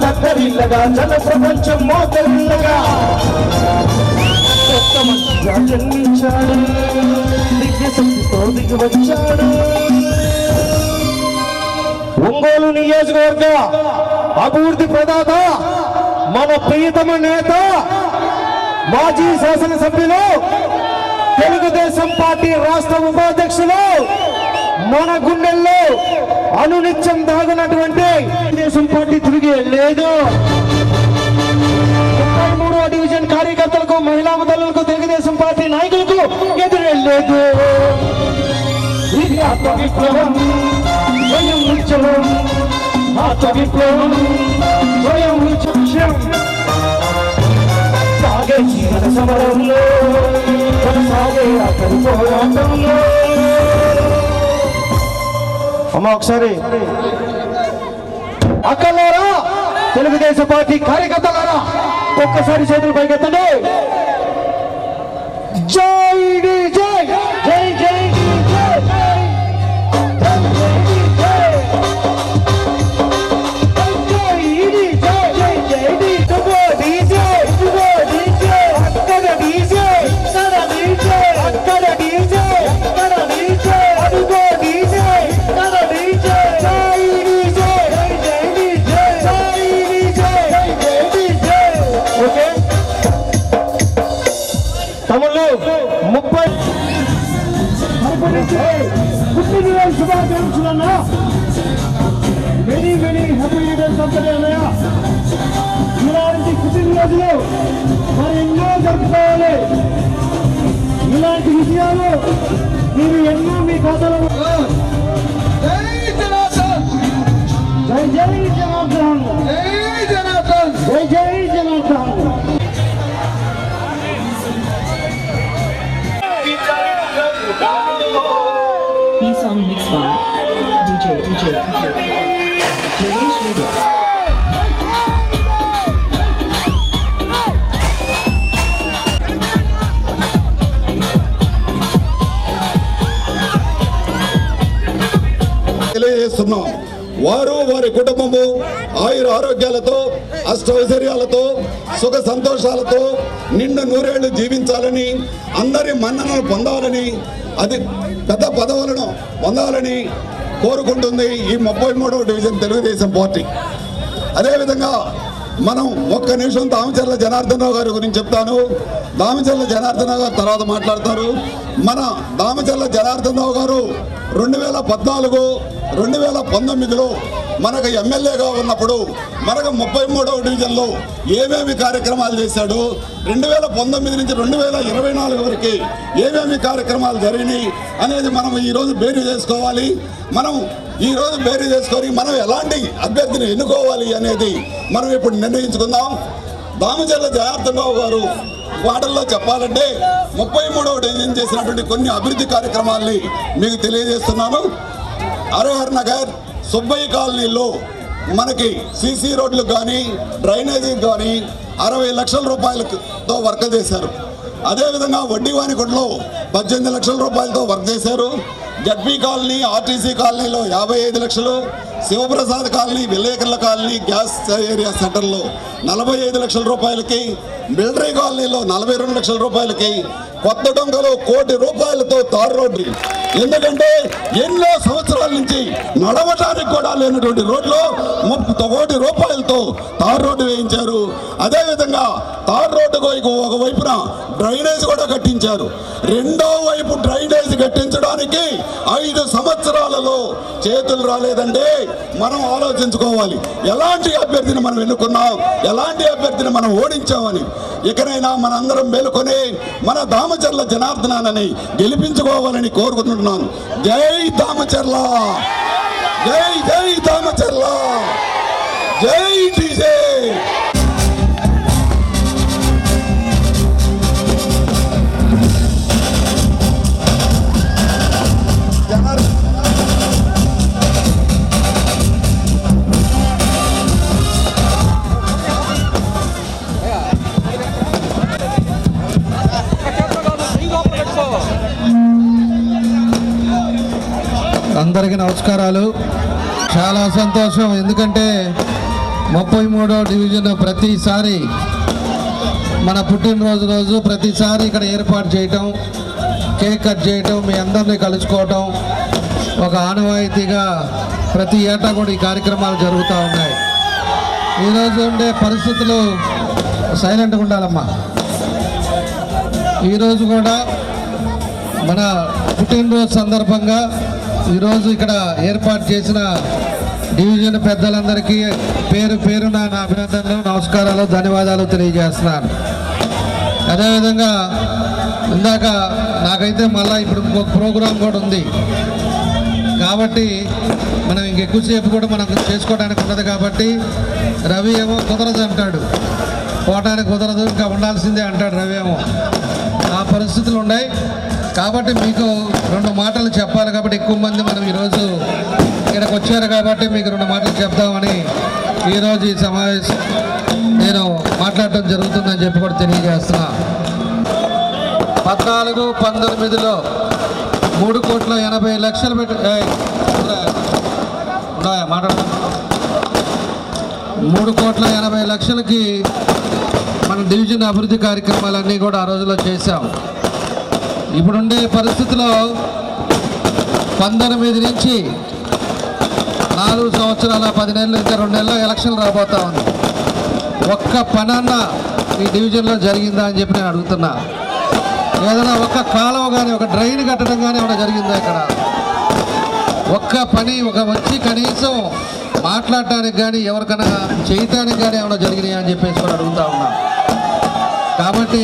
ప్రపంచం జన ప్రపంచం మోతరిల్లగా కొత్త మనిషిగా జన్మించాడు దివ్య శక్తితో దిగి వచ్చాడు ఒంగోలు నియోజకవర్గ అభివృద్ధి ప్రదాత మన ప్రియతమ నేత మాజీ శాసనసభ్యులు తెలుగుదేశం పార్టీ రాష్ట్ర ఉపాధ్యక్షులు మన గుండెల్లో అనునిత్యం దాగునటువంటి తెలుగుదేశం పార్టీ తిరిగి లేదు. ముప్పై మూడవ డివిజన్ కార్యకర్తలకు మహిళా మతాలకు తెలుగుదేశం పార్టీ నాయకులకు ఎదురే లేదు. ఇది ఆత్మ విప్లవం స్వయం ఉత్సవం ఆత్మ విప్లవం స్వయం ఉత్సవం సాగే జీవన సమరంలో కొనసాగే అతని పోరాటంలో. అమ్మ ఒకసారి. అక్కలారా తెలుగుదేశం పార్టీ కార్యకర్తలారా? ఒక్కసారి చేతులు పైకెత్తండి. ముప్పై పుట్టినరోజు శుభాకాంక్షలు అన్నా many many happy returns of అన్నయ్య ఇలాంటి పుట్టినరోజులు మరి ఎన్నో జరుపుకోవాలి ఇలాంటి విజయాలు మీరు ఎన్నో మీ ఖాతాలో జై జై జనార్దన్. జై జై Janardhan. Dance DJ DJ DJ. తెలియజేస్తున్నాం వారు వారి కుటుంబము ఆయుర ఆరోగ్యాలతో అష్టైశ్వర్యాలతో సుఖ సంతోషాలతో నిండు నూరేళ్ళు జీవించాలని అందరి మన్ననలు పొందాలని అది పెద్ద పదవులను పొందాలని కోరుకుంటుంది ఈ ముప్పై మూడవ డివిజన్ తెలుగుదేశం పార్టీ. అదేవిధంగా మనం ఒక్క నిమిషం దామచర్ల జనార్దన్ గారి గురించి చెప్తాను. దామచర్ల జనార్దన్ గారు తర్వాత మాట్లాడతారు. మన దామచర్ల జనార్దన్ గారు రెండు వేల పద్నాలుగు రెండు వేల పంతొమ్మిదిలో మనకు ఎమ్మెల్యేగా ఉన్నప్పుడు మనకు ముప్పై మూడవ డివిజన్లో ఏమేమి కార్యక్రమాలు చేశాడు? రెండు వేల పంతొమ్మిది నుంచి రెండు వేల ఇరవై నాలుగు వరకు ఏమేమి కార్యక్రమాలు జరిగినాయి అనేది మనం ఈరోజు బేరీ చేసుకోవాలి. మనం ఈరోజు బేరీ చేసుకొని మనం ఎలాంటి అభ్యర్థిని ఎన్నుకోవాలి అనేది మనం ఇప్పుడు నిర్ణయించుకుందాం. దామచర్ల జనార్దన్ రావు గారు మాటల్లో చెప్పాలంటే ముప్పై మూడవ డివిజన్ చేసినటువంటి కొన్ని అభివృద్ధి కార్యక్రమాల్ని మీకు తెలియజేస్తున్నాను. హరిహర్ నగర్ సుబ్బయ్య కాలనీలో మనకి సీసీ రోడ్లు కానీ డ్రైనేజీ కానీ అరవై లక్షల రూపాయలతో వర్క్ చేశారు. అదేవిధంగా వడ్డీవానికొండలో పద్దెనిమిది లక్షల రూపాయలతో వర్క్ చేశారు. జడ్పీ కాలనీ ఆర్టీసీ కాలనీలో యాభై ఐదు లక్షలు శివప్రసాద్ కాలనీ విలేకరుల కాలనీ గ్యాస్ ఏరియా సెంటర్లో నలభై ఐదు లక్షల రూపాయలకి మిలిటరీ కాలనీలో నలభై రెండు లక్షల రూపాయలకి కొత్త డొంగలో కోటి రూపాయలతో తారు రోడ్డు ఎందుకంటే ఎన్నో సంవత్సరాల నుంచి నడవటానికి కూడా లేనటువంటి రోడ్లు ముప్పై కోటి రూపాయలతో తారు రోడ్డు వేయించారు. అదేవిధంగా తారు రోడ్డుకు ఒక వైపున డ్రైనేజ్ కూడా కట్టించారు. రెండో వైపు డ్రైనేజ్ కట్టించడానికి ఐదు సంవత్సరాలలో చేతులు రాలేదంటే మనం ఆలోచించుకోవాలి. ఎలాంటి అభ్యర్థిని మనం ఎన్నుకున్నాం? ఎలాంటి అభ్యర్థిని మనం ఓడించామని? ఇకనైనా మనందరం మేలుకొని మన దామచర్ల జనార్దనాన్ని గెలిపించుకోవాలని కోరుకుంటున్నాను. జై దామచర్ల! జై జై దామచర్ల! జై డీజే! అందరికీ నమస్కారాలు. చాలా సంతోషం. ఎందుకంటే ముప్పై మూడో డివిజన్ ప్రతిసారి మన పుట్టినరోజు రోజు ప్రతిసారి ఇక్కడ ఏర్పాటు చేయటం కేక్ కట్ చేయటం మీ అందరినీ కలుసుకోవటం ఒక ఆనవాయితీగా ప్రతి ఏటా కూడా ఈ కార్యక్రమాలు జరుగుతూ ఉన్నాయి. ఈరోజు ఉండే పరిస్థితులు సైలెంట్గా ఉండాలమ్మా. ఈరోజు కూడా మన పుట్టినరోజు సందర్భంగా ఈరోజు ఇక్కడ ఏర్పాటు చేసిన డివిజన్ పెద్దలందరికీ పేరు పేరున నా అభినందనలు నమస్కారాలు ధన్యవాదాలు తెలియజేస్తున్నాను. అదేవిధంగా ఇందాక నాకైతే మళ్ళీ ఇప్పుడు ఇంకొక ప్రోగ్రాం కూడా ఉంది. కాబట్టి మనం ఇంకెక్కువసేపు కూడా మనం చేసుకోవడానికి ఉండదు కాబట్టి రవి ఏమో కుదరదు అంటాడు. పోవటానికి కుదరదు ఇంకా ఉండాల్సిందే అంటాడు రవి ఏమో. ఆ పరిస్థితులు ఉన్నాయి. కాబట్టి మీకు రెండు మాటలు చెప్పాలి కాబట్టి ఎక్కువ మంది మనం ఈరోజు ఇక్కడికి వచ్చారు కాబట్టి మీకు రెండు మాటలు చెప్దామని ఈరోజు ఈ సమావేశం నేను మాట్లాడటం జరుగుతుందని చెప్పి కూడా తెలియజేస్తున్నా. పద్నాలుగు పంతొమ్మిదిలో మూడు కోట్ల ఎనభై లక్షలు పెట్టి మాట్లాడ. మూడు కోట్ల ఎనభై లక్షలకి మన డివిజన్ అభివృద్ధి కార్యక్రమాలన్నీ కూడా ఆ రోజులో చేశాం. ఇప్పుడుండే పరిస్థితిలో పంతొమ్మిది నుంచి నాలుగు సంవత్సరాల పది నెలలు ఇంకా రెండు నెలలు ఎలక్షన్లు రాబోతా ఉంది. ఒక్క పనన్న ఈ డివిజన్లో జరిగిందా అని చెప్పి నేను అడుగుతున్నా. ఏదైనా ఒక్క కాలువ కానీ ఒక డ్రైన్ కట్టడం కానీ ఏమైనా జరిగిందా ఇక్కడ? ఒక్క పని ఒక వచ్చి కనీసం మాట్లాడటానికి కానీ ఎవరికైనా చేయటానికి కానీ ఏమైనా జరిగినాయా అని చెప్పేసి కూడా అడుగుతా ఉన్నా. కాబట్టి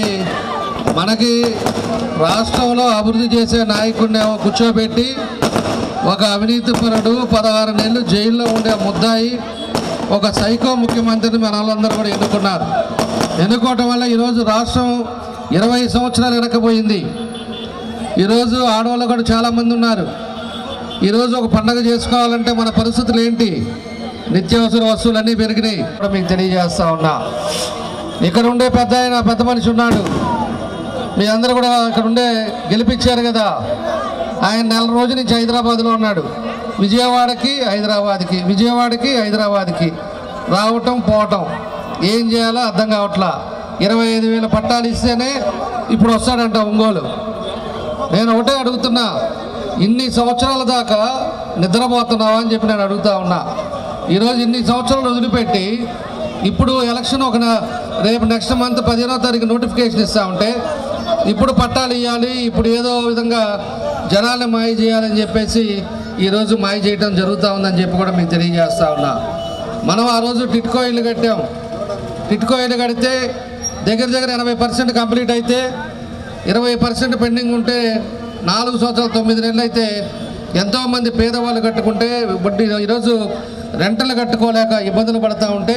మనకి రాష్ట్రంలో అభివృద్ధి చేసే నాయకుడిని ఏమో కూర్చోబెట్టి ఒక అవినీతిపరుడు పదహారు నెలలు జైల్లో ఉండే ముద్దాయి ఒక సైకో ముఖ్యమంత్రిని మన వాళ్ళందరూ కూడా ఎన్నుకున్నారు. ఎన్నుకోవటం వల్ల ఈరోజు రాష్ట్రం ఇరవై సంవత్సరాలు వెనకపోయింది. ఈరోజు ఆడవాళ్ళు కూడా చాలామంది ఉన్నారు. ఈరోజు ఒక పండగ చేసుకోవాలంటే మన పరిస్థితులు ఏంటి? నిత్యావసర వస్తువులన్నీ పెరిగినాయి. మీకు తెలియజేస్తా ఉన్నా. ఇక్కడ ఉండే పెద్ద పెద్ద మనిషి ఉన్నాడు. మీ అందరూ కూడా ఇక్కడ ఉండే గెలిపించారు కదా. ఆయన నెల రోజు నుంచి హైదరాబాద్లో ఉన్నాడు. విజయవాడకి హైదరాబాద్కి విజయవాడకి హైదరాబాద్కి రావటం పోవటం ఏం చేయాలో అర్థం కావట్లా. ఇరవై ఐదు వేల పట్టాలు ఇస్తేనే ఇప్పుడు వస్తాడంట ఒంగోలు. నేను ఒకటే అడుగుతున్నా ఇన్ని సంవత్సరాల దాకా నిద్రపోతున్నావా అని చెప్పి నేను అడుగుతా ఉన్నా. ఈరోజు ఇన్ని సంవత్సరాలు వదిలిపెట్టి ఇప్పుడు ఎలక్షన్ ఒక రేపు నెక్స్ట్ మంత్ పదిహేనో తారీఖు నోటిఫికేషన్ ఇస్తా ఉంటే ఇప్పుడు పట్టాలు ఇవ్వాలి ఇప్పుడు ఏదో విధంగా జనాల్ని మాయ చేయాలని చెప్పేసి ఈరోజు మాయ చేయడం జరుగుతూ ఉందని చెప్పి కూడా మీకు తెలియజేస్తా ఉన్నా. మనం ఆ రోజు టిట్కో ఇల్లు కట్టాం. టిట్కో ఇల్లు కడితే దగ్గర దగ్గర ఎనభై పర్సెంట్ కంప్లీట్ అయితే ఇరవై పర్సెంట్ పెండింగ్ ఉంటే నాలుగు సంవత్సరాలు తొమ్మిది నెలలు అయితే ఎంతోమంది పేదవాళ్ళు కట్టుకుంటే వడ్డీ ఈరోజు రెంటలు కట్టుకోలేక ఇబ్బందులు పడతా ఉంటే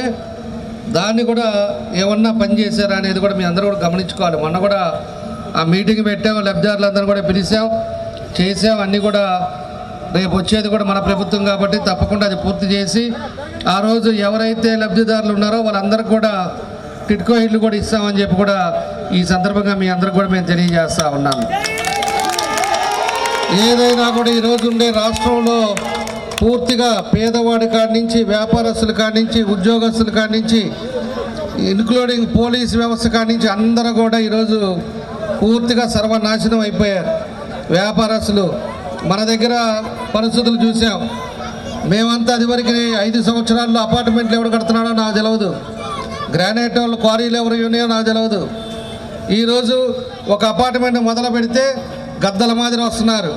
దాన్ని కూడా ఏమన్నా పని చేశారా అనేది కూడా మీ అందరూ కూడా గమనించుకోవాలి. మొన్న కూడా ఆ మీటింగ్ పెట్టాము లబ్ధిదారులందరూ కూడా పిలిచాం చేసాం అన్నీ కూడా రేపు వచ్చేది కూడా మన ప్రభుత్వం కాబట్టి తప్పకుండా అది పూర్తి చేసి ఆ రోజు ఎవరైతే లబ్ధిదారులు ఉన్నారో వాళ్ళందరికీ కూడా టిట్కో ఇల్లు కూడా ఇస్తామని చెప్పి కూడా ఈ సందర్భంగా మీ అందరికి కూడా మేము తెలియజేస్తూ ఉన్నాము ఏదైనా కూడా ఈరోజు ఉండే రాష్ట్రంలో పూర్తిగా పేదవాడి కాడి నుంచి వ్యాపారస్తుల కాడి నుంచి ఉద్యోగస్తుల కాడి నుంచి ఇన్క్లూడింగ్ పోలీస్ వ్యవస్థ కాడి నుంచి అందరూ కూడా ఈరోజు పూర్తిగా సర్వనాశనం అయిపోయారు. వ్యాపారస్తులు మన దగ్గర పరిస్థితులు చూసాం. మేమంతా అదివరకు ఐదు సంవత్సరాల్లో అపార్ట్మెంట్లు ఎవరు కడుతున్నాడో నాకు తెలియదు గ్రానైట్ వాళ్ళు క్వారీలు ఎవరు ఉన్నాయో నాకు తెలియదు ఈరోజు ఒక అపార్ట్మెంట్ మొదలు పెడితే గద్దల మాదిరి వస్తున్నారు.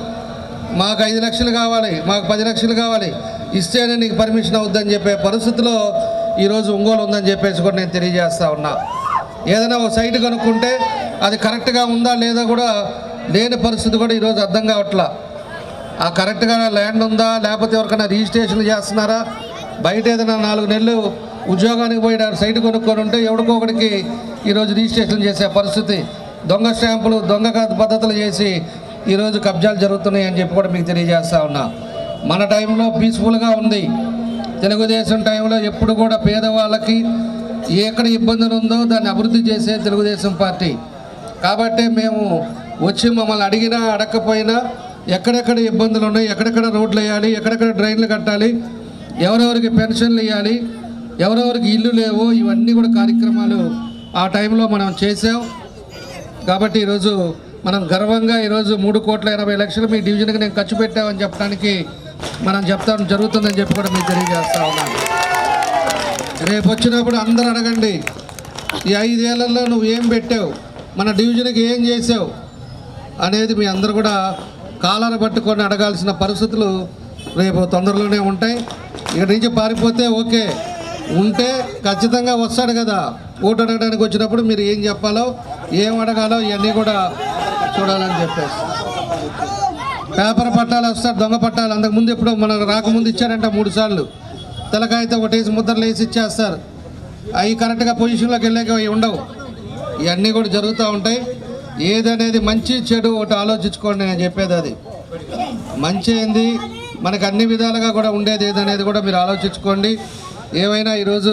మాకు ఐదు లక్షలు కావాలి మాకు పది లక్షలు కావాలి. ఇస్తేనే నీకు పర్మిషన్ అవుద్దని చెప్పే పరిస్థితిలో ఈరోజు ఒంగోలు ఉందని చెప్పేసి కూడా నేను తెలియజేస్తా ఉన్నా. ఏదైనా ఒక సైట్ కనుక్కుంటే అది కరెక్ట్గా ఉందా లేదా కూడా లేని పరిస్థితి కూడా ఈరోజు అర్థం కావట్లా. ఆ కరెక్ట్గా ల్యాండ్ ఉందా లేకపోతే ఎవరికైనా రిజిస్ట్రేషన్ చేస్తున్నారా? బయట ఏదైనా నాలుగు నెలలు ఉద్యోగానికి పోయి సైట్ కొనుక్కొని ఉంటే ఎవడికోకడికి ఈరోజు రిజిస్ట్రేషన్ చేసే పరిస్థితి. దొంగ స్టాంపులు దొంగ పద్ధతులు చేసి ఈరోజు కబ్జాలు జరుగుతున్నాయి అని చెప్పి కూడా మీకు తెలియజేస్తా ఉన్నా. మన టైంలో పీస్ఫుల్గా ఉంది. తెలుగుదేశం టైంలో ఎప్పుడు కూడా పేదవాళ్ళకి ఎక్కడ ఇబ్బందులు ఉందో దాన్ని అభివృద్ధి చేసే తెలుగుదేశం పార్టీ. కాబట్టి మేము వచ్చి మమ్మల్ని అడిగినా అడగకపోయినా ఎక్కడెక్కడ ఇబ్బందులు ఉన్నాయి ఎక్కడెక్కడ రోడ్లు వేయాలి ఎక్కడెక్కడ డ్రైన్లు కట్టాలి ఎవరెవరికి పెన్షన్లు ఇవ్వాలి ఎవరెవరికి ఇల్లు లేవు ఇవన్నీ కూడా కార్యక్రమాలు ఆ టైంలో మనం చేసాం కాబట్టి ఈరోజు మనం గర్వంగా ఈరోజు మూడు కోట్ల ఎనభై లక్షలు మీ డివిజన్కి నేను ఖర్చు పెట్టామని చెప్పడానికి మనం చెప్తాం జరుగుతుందని చెప్పి కూడా మీకు తెలియజేస్తా ఉన్నాను. రేపు వచ్చినప్పుడు అందరూ అడగండి ఈ ఐదేళ్ళలో నువ్వు ఏం పెట్టావు? మన డివిజన్కి ఏం చేసావు అనేది మీ అందరు కూడా కాలాన్ని పట్టుకొని అడగాల్సిన పరిస్థితులు రేపు తొందరలోనే ఉంటాయి. ఇక్కడి నుంచి పారిపోతే ఓకే. ఉంటే ఖచ్చితంగా వస్తాడు కదా. ఓటు అడగడానికి వచ్చినప్పుడు మీరు ఏం చెప్పాలో ఏం అడగాలో ఇవన్నీ కూడా చూడాలని చెప్పేసి. పేపర్ పట్టాలు వస్తారు దొంగ పట్టాలు. అంతకుముందు ఎప్పుడు మనకు రాకముందు ఇచ్చారంట మూడు సార్లు. తెలకాయతో ఒకటేసి ముద్రలు వేసి ఇచ్చేస్తారు. అవి కరెక్ట్గా పొజిషన్లోకి వెళ్ళాక అవి ఉండవు. ఇవన్నీ కూడా జరుగుతూ ఉంటాయి. ఏదనేది మంచి చెడు ఒకటి ఆలోచించుకోండి నేను చెప్పేది అది. మంచి ఏంది? మనకు అన్ని విధాలుగా కూడా ఉండేది ఏదనేది కూడా మీరు ఆలోచించుకోండి. ఏమైనా ఈరోజు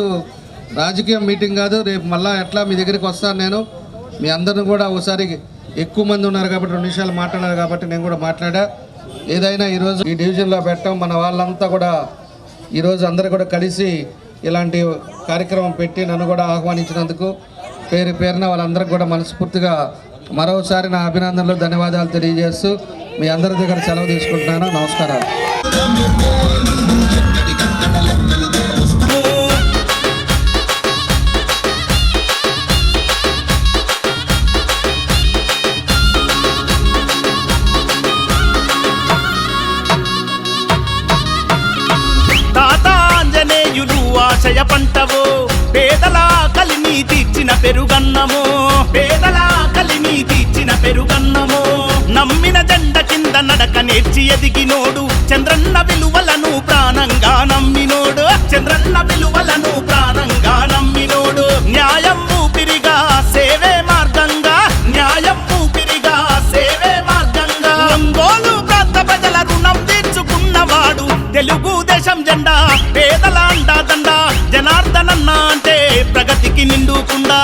రాజకీయ మీటింగ్ కాదు రేపు మళ్ళా ఎట్లా మీ దగ్గరికి వస్తాను నేను. మీ అందరిని కూడా ఒకసారి ఎక్కువ మంది ఉన్నారు కాబట్టి రెండు నిమిషాలు మాట్లాడారు కాబట్టి నేను కూడా మాట్లాడా. ఏదైనా ఈరోజు ఈ డివిజన్లో పెట్టడం మన వాళ్ళంతా కూడా ఈరోజు అందరు కూడా కలిసి ఇలాంటి కార్యక్రమం పెట్టి నన్ను కూడా ఆహ్వానించినందుకు పేరు పేరున వాళ్ళందరికీ కూడా మనస్ఫూర్తిగా మరోసారి నా అభినందనలు ధన్యవాదాలు తెలియజేస్తూ మీ అందరి దగ్గర సెలవు తీసుకుంటున్నాను. నమస్కారాలు. పెరుగన్నము పేదల కలిని తీర్చిన పెరుగన్నము. నమ్మిన జెండ కింద నడక నేర్చి ఎదిగినోడు చంద్రన్న విలువలను ప్రాణంగా నమ్మినోడు. చంద్రన్న విలువలను నిండుకుండా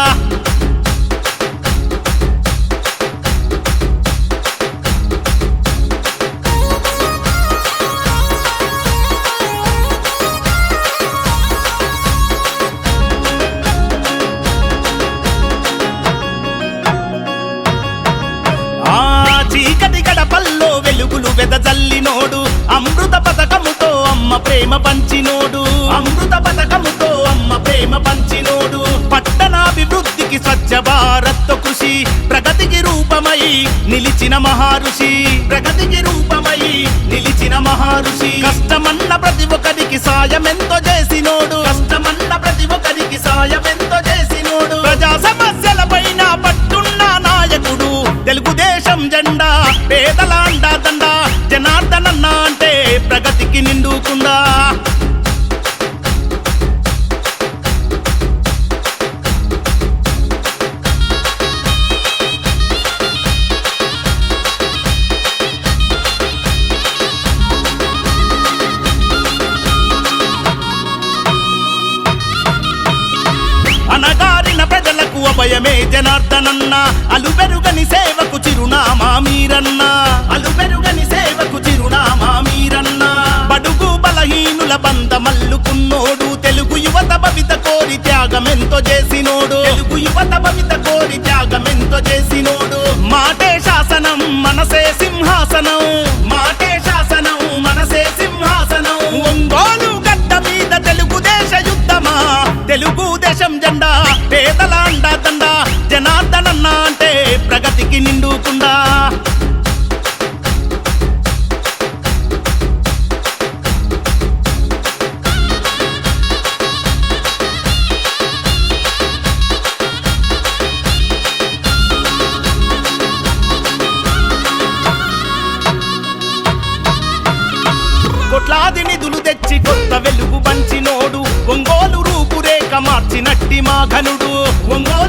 ఆ వెలుగులు వెదజల్లినోడు. అమృత పథకముతో అమ్మ ప్రేమ పంచినోడు. అమృత పథకముతో అమ్మ ప్రేమ పంచినోడు. సాగి స్వచ్ఛ భారత్ కృషి ప్రగతికి రూపమై నిలిచిన మహారుషి ప్రగతికి రూపమై నిలిచిన మహారుషి కష్టమన్న ప్రతి ఒక్కరికి సాయమెంతో చేసినోడు. కష్టమన్న ప్రతి ఒక్కరికి సాయమెంతో జనార్దనన్న అలుబెరుగని సేవకు చిరునామా మీరన్న. అలుబెరుగని సేవకు చిరునామా మీరన్న. బడుగు బలహీనుల బంద మల్లుకున్నోడు తెలుగు యువత భవిత కోరి త్యాగమెంతో చేసినోడు. తెలుగు యువత భవిత